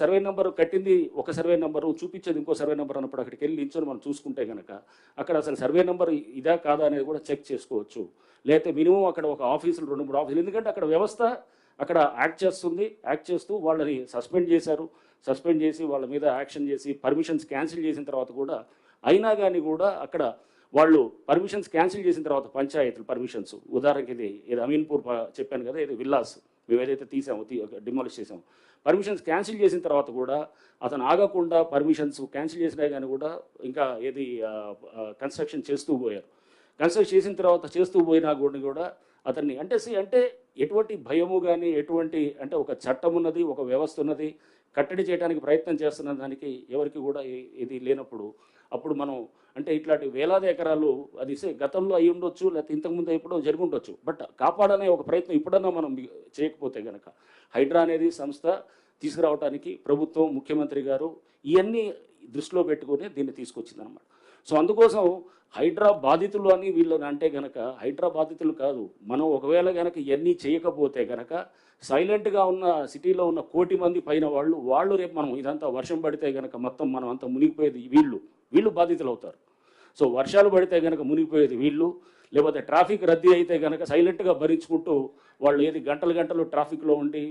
Survey number కట్టింది ఒక survey number చూపించేది ఇంకో సర్వే నెంబర్ అన్నప్పుడు అక్కడికి వెళ్ళి నించొని మనం చూసుకుంటే కనుక అక్కడ అసలు సర్వే నెంబర్ ఇదా కాదా అనేది కూడా చెక్ చేసుకోవచ్చు. లేకపోతే మినిమం అక్కడ ఒక ఆఫీసులు రెండు మూడు ఆఫీసులు. ఎందుకంటే అక్కడ వ్యవస్థ అక్కడ యాక్ట్ చేస్తుంది. యాక్ట్ చేస్తూ వాళ్ళని సస్పెండ్ చేశారు. సస్పెండ్ చేసి వాళ్ళ మీద యాక్షన్ చేసి పర్మిషన్స్ క్యాన్సిల్ చేసిన తర్వాత కూడా అయినా కానీ కూడా అక్కడ వాళ్ళు పర్మిషన్స్ క్యాన్సిల్ చేసిన తర్వాత పంచాయతీలు పర్మిషన్స్. ఉదాహరణకి ఇది ఇది అమీన్పూర్ చెప్పాను కదా ఇది విల్లాస్. మేము ఏదైతే తీసామో డిమాలిష్ చేసాము. పర్మిషన్స్ క్యాన్సిల్ చేసిన తర్వాత కూడా అతను ఆగకుండా పర్మిషన్స్ క్యాన్సిల్ చేసినా కానీ కూడా ఇంకా ఏది కన్స్ట్రక్షన్ చేస్తూ పోయారు. కన్స్ట్రక్ట్ చేసిన తర్వాత చేస్తూ పోయినా కూడా కూడా అతన్ని అంటే సి అంటే ఎటువంటి భయము కానీ ఎటువంటి అంటే ఒక చట్టం ఉన్నది ఒక వ్యవస్థ ఉన్నది కట్టడి చేయడానికి ప్రయత్నం చేస్తున్న దానికి ఎవరికి కూడా ఇది లేనప్పుడు అప్పుడు మనం అంటే ఇట్లాంటి వేలాది ఎకరాలు అది గతంలో అయి ఉండొచ్చు లేకపోతే ఇంతకుముందు ఎప్పుడో జరిగి ఉండొచ్చు. బట్ కాపాడనే ఒక ప్రయత్నం ఇప్పుడన్నా మనం చేయకపోతే గనక హైడ్రా అనేది సంస్థ తీసుకురావడానికి ప్రభుత్వం ముఖ్యమంత్రి గారు ఇవన్నీ దృష్టిలో పెట్టుకొని దీన్ని తీసుకొచ్చిందనమాట సో అందుకోసం హైడ్రా బాధితులు అని వీళ్ళని అంటే గనక హైడ్రా బాధితులు కాదు మనం ఒకవేళ గనక ఇవన్నీ చేయకపోతే గనక సైలెంట్గా ఉన్న సిటీలో ఉన్న కోటి మంది పైన వాళ్ళు వాళ్ళు రేపు మనం ఇదంతా వర్షం పడితే గనక మొత్తం మనం అంతా మునిగిపోయేది వీళ్ళు. వీళ్ళు బాధితులు అవుతారు సో వర్షాలు పడితే కనుక మునిగిపోయేది వీళ్ళు లేకపోతే ట్రాఫిక్ రద్దీ అయితే గనక సైలెంట్గా భరించుకుంటూ వాళ్ళు ఏది గంటలు గంటలు ట్రాఫిక్లో ఉండి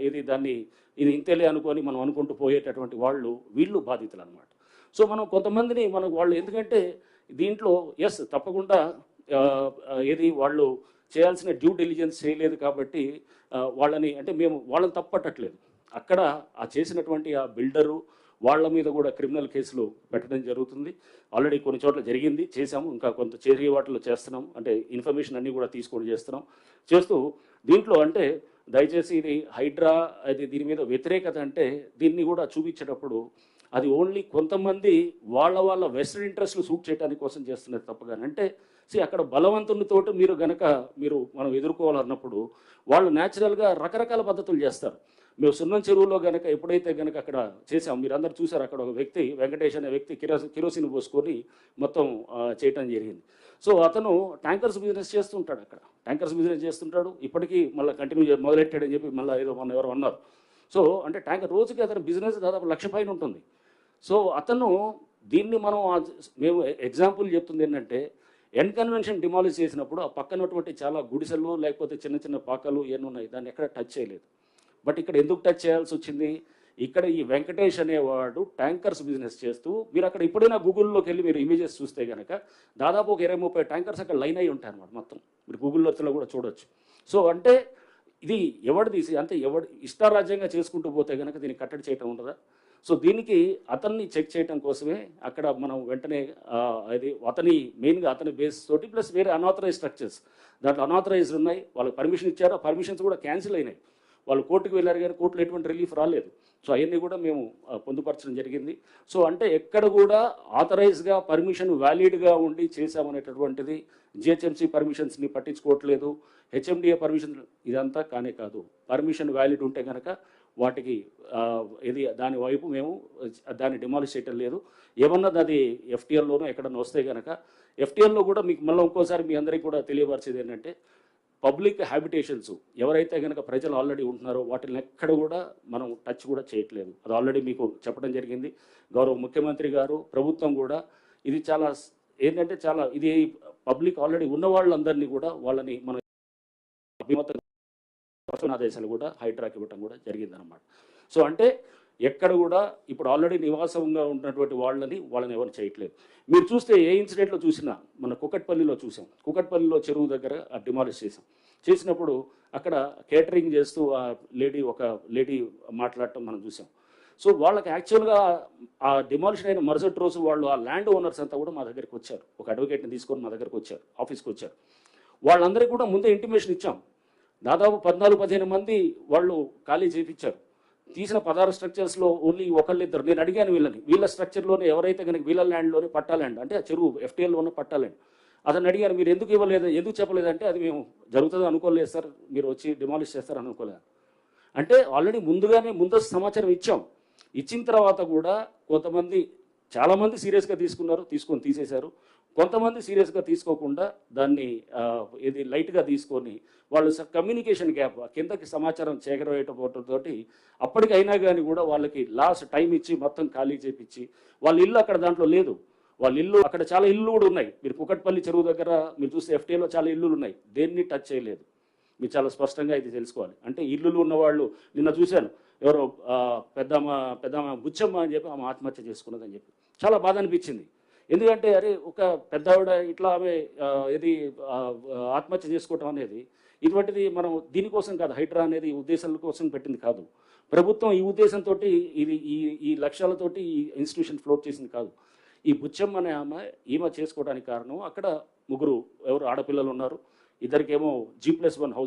ఏది దాన్ని ఇది ఇంతేలే అనుకొని మనం అనుకుంటూ పోయేటటువంటి వాళ్ళు వీళ్ళు బాధితులు అనమాట సో మనం కొంతమందిని మనకు వాళ్ళు ఎందుకంటే దీంట్లో ఎస్ తప్పకుండా ఏది వాళ్ళు చేయాల్సిన డ్యూ డెలిజెన్స్ చేయలేదు కాబట్టి వాళ్ళని అంటే మేము వాళ్ళని తప్పట్టట్లేదు అక్కడ ఆ చేసినటువంటి ఆ బిల్డరు వాళ్ళ మీద కూడా క్రిమినల్ కేసులు పెట్టడం జరుగుతుంది. ఆల్రెడీ కొన్ని చోట్ల జరిగింది చేశాము. ఇంకా కొంత చేరిగే వాటిలో చేస్తున్నాం. అంటే ఇన్ఫర్మేషన్ అన్నీ కూడా తీసుకొని చేస్తున్నాం. చేస్తూ దీంట్లో అంటే దయచేసి ఇది హైడ్రా అది దీని మీద వ్యతిరేకత అంటే దీన్ని కూడా చూపించేటప్పుడు అది ఓన్లీ కొంతమంది వాళ్ళ వాళ్ళ వెస్టర్న్ ఇంట్రెస్ట్లు సూట్ చేయడానికి కోసం చేస్తున్నది తప్పగాని అంటే సి అక్కడ బలవంతునితోటి మీరు గనక మీరు మనం ఎదుర్కోవాలన్నప్పుడు వాళ్ళు న్యాచురల్గా రకరకాల పద్ధతులు చేస్తారు. మేము సున్నం చెరువులో గనక ఎప్పుడైతే గనక అక్కడ చేసాం మీరు అందరు చూసారు అక్కడ ఒక వ్యక్తి వెంకటేష్ అనే వ్యక్తి కిరోసి కిరోసిన్ పోసుకొని మొత్తం చేయటం జరిగింది. సో అతను ట్యాంకర్స్ బిజినెస్ చేస్తుంటాడు అక్కడ. ట్యాంకర్స్ బిజినెస్ చేస్తుంటాడు. ఇప్పటికీ మళ్ళీ కంటిన్యూ మొదలెట్టాడని చెప్పి మళ్ళీ ఏదో మన ఎవరు అన్నారు. సో అంటే ట్యాంకర్ రోజుకి అతని బిజినెస్ దాదాపు లక్ష పైన ఉంటుంది. సో అతను దీన్ని మనం మేము ఎగ్జాంపుల్ చెప్తుంది ఏంటంటే ఎండ్ కన్వెన్షన్ డిమాలిష్ చేసినప్పుడు ఆ పక్కనటువంటి చాలా గుడిసెలు లేకపోతే చిన్న చిన్న పాకలు ఇవన్నీ ఉన్నాయి దాన్ని ఎక్కడ టచ్ చేయలేదు. బట్ ఇక్కడ ఎందుకు టచ్ చేయాల్సి వచ్చింది? ఇక్కడ ఈ వెంకటేష్ అనేవాడు ట్యాంకర్స్ బిజినెస్ చేస్తూ మీరు అక్కడ ఎప్పుడైనా గూగుల్లోకి వెళ్ళి మీరు ఇమేజెస్ చూస్తే కనుక దాదాపు ఒక ఇరవై ముప్పై ట్యాంకర్స్ అక్కడ లైన్ అయి ఉంటాయి అనమాట మొత్తం. మీరు గూగుల్లో కూడా చూడొచ్చు. సో అంటే ఇది ఎవడు తీసి అంటే ఎవడు ఇష్టారాజ్యంగా చేసుకుంటూ పోతే కనుక దీన్ని కట్టడి చేయటం ఉండదా? సో దీనికి అతన్ని చెక్ చేయడం కోసమే అక్కడ మనం వెంటనే అది అతని మెయిన్గా అతని బేస్ తోటి ప్లస్ వేరే అనాథరైజ్ స్ట్రక్చర్స్ దాంట్లో అనాథరైజ్డ్ ఉన్నాయి వాళ్ళకి పర్మిషన్ ఇచ్చారు. ఆ పర్మిషన్స్ కూడా క్యాన్సిల్ అయినాయి. వాళ్ళు కోర్టుకు వెళ్ళారు కానీ కోర్టులో ఎటువంటి రిలీఫ్ రాలేదు. సో అవన్నీ కూడా మేము పొందుపరచడం జరిగింది. సో అంటే ఎక్కడ కూడా ఆథరైజ్గా పర్మిషన్ వ్యాలిడ్గా ఉండి చేశామనేటటువంటిది జిహెచ్ఎంసీ పర్మిషన్స్ని పట్టించుకోవట్లేదు. హెచ్ఎండిఏ పర్మిషన్ ఇదంతా కానే కాదు. పర్మిషన్ వ్యాలిడ్ ఉంటే కనుక వాటికి ఇది దాని వైపు మేము దాన్ని డిమాలిష్ చేయటం లేదు. ఏమన్నా అది ఎఫ్టీఎల్లోనూ ఎక్కడన్నా వస్తే కనుక ఎఫ్టీఎల్లో కూడా మీకు మళ్ళీ ఇంకోసారి మీ అందరికీ కూడా తెలియపరిచేది ఏంటంటే పబ్లిక్ హ్యాబిటేషన్స్ ఎవరైతే కనుక ప్రజలు ఆల్రెడీ ఉంటున్నారో వాటిని ఎక్కడ కూడా మనం టచ్ కూడా చేయట్లేదు. అది ఆల్రెడీ మీకు చెప్పడం జరిగింది. గౌరవ ముఖ్యమంత్రి గారు ప్రభుత్వం కూడా ఇది చాలా ఏంటంటే చాలా ఇది పబ్లిక్ ఆల్రెడీ ఉన్న వాళ్ళందరినీ కూడా వాళ్ళని మన ఆదేశాలు కూడా హైడ్రాక్ ఇవ్వటం కూడా జరిగిందనమాట సో అంటే ఎక్కడ కూడా ఇప్పుడు ఆల్రెడీ నివాసంగా ఉన్నటువంటి వాళ్ళని వాళ్ళని ఎవరు చేయట్లేదు. మీరు చూస్తే ఏ ఇన్సిడెంట్లో చూసినా మన కుకట్పల్లిలో చూసాం. కుకట్పల్లిలో చెరువు దగ్గర డిమాలిష్ చేసాం చేసినప్పుడు అక్కడ కేటరింగ్ చేస్తూ ఆ లేడీ ఒక లేడీ మాట్లాడటం మనం చూసాం. సో వాళ్ళకి యాక్చువల్గా ఆ డిమాలిషన్ అయిన మరుసటి రోజు వాళ్ళు ఆ ల్యాండ్ ఓనర్స్ అంతా కూడా మా దగ్గరికి వచ్చారు. ఒక అడ్వకేట్ని తీసుకొని మా దగ్గరికి వచ్చారు. ఆఫీస్కి వచ్చారు. వాళ్ళందరికీ కూడా ముందే ఇంటిమేషన్ ఇచ్చాం. దాదాపు పద్నాలుగు పదిహేను మంది వాళ్ళు ఖాళీ చేయించారు తీసిన పదహారు స్ట్రక్చర్స్లో ఓన్లీ ఒకళ్ళిద్దరు. నేను అడిగాను వీళ్ళని వీళ్ళ స్ట్రక్చర్లోనే ఎవరైతే కనుక వీళ్ళ ల్యాండ్లోనే పట్టా ల్యాండ్ అంటే ఆ చెరువు ఎఫ్టీఎల్లో ఉన్న పట్టా ల్యాండ్ అతను అడిగాను మీరు ఎందుకు ఇవ్వలేదు ఎందుకు చెప్పలేదంటే అది మేము జరుగుతుంది అనుకోలేదు సార్ మీరు వచ్చి డిమాలిష్ చేస్తారు అనుకోలేదు. అంటే ఆల్రెడీ ముందుగానే ముందస్తు సమాచారం ఇచ్చాం. ఇచ్చిన తర్వాత కూడా కొంతమంది చాలామంది సీరియస్గా తీసుకున్నారు తీసుకొని తీసేశారు. కొంతమంది సీరియస్గా తీసుకోకుండా దాన్ని ఇది లైట్గా తీసుకొని వాళ్ళు కమ్యూనికేషన్ గ్యాప్ కిందకి సమాచారం చేకరవేయటంతో అప్పటికైనా కానీ కూడా వాళ్ళకి లాస్ట్ టైం ఇచ్చి మొత్తం ఖాళీ చేపించి వాళ్ళ ఇల్లు అక్కడ దాంట్లో లేదు. వాళ్ళ ఇల్లు అక్కడ చాలా ఇల్లు కూడా ఉన్నాయి. మీరు కుకట్పల్లి చెరువు దగ్గర మీరు చూస్తే ఎఫ్టీఏలో చాలా ఇల్లులు ఉన్నాయి. దేన్ని టచ్ చేయలేదు. మీరు చాలా స్పష్టంగా ఇది తెలుసుకోవాలి. అంటే ఇల్లులు ఉన్నవాళ్ళు నిన్న చూశాను ఎవరో పెద్దమ్మ పెద్దమ్మ బుచ్చమ్మ అని చెప్పి ఆమె ఆత్మహత్య చేసుకున్నదని చెప్పి. చాలా బాధ అనిపించింది. ఎందుకంటే అరే ఒక పెద్ద ఆవిడ ఇట్లా ఆమె ఇది ఆత్మహత్య చేసుకోవటం అనేది ఇటువంటిది మనం దీనికోసం కాదు హైడ్రా అనేది ఉద్దేశాల కోసం పెట్టింది కాదు. ప్రభుత్వం ఈ ఉద్దేశంతో ఇది ఈ ఈ లక్ష్యాలతోటి ఈ ఇన్స్టిట్యూషన్ ఫ్లోట్ చేసింది కాదు. ఈ బుచ్చమ్మ అనే ఆమె ఈమె చేసుకోవడానికి కారణం అక్కడ ముగ్గురు ఎవరు ఆడపిల్లలు ఉన్నారు. ఇద్దరికేమో జీ ప్లస్ వన్ హౌస్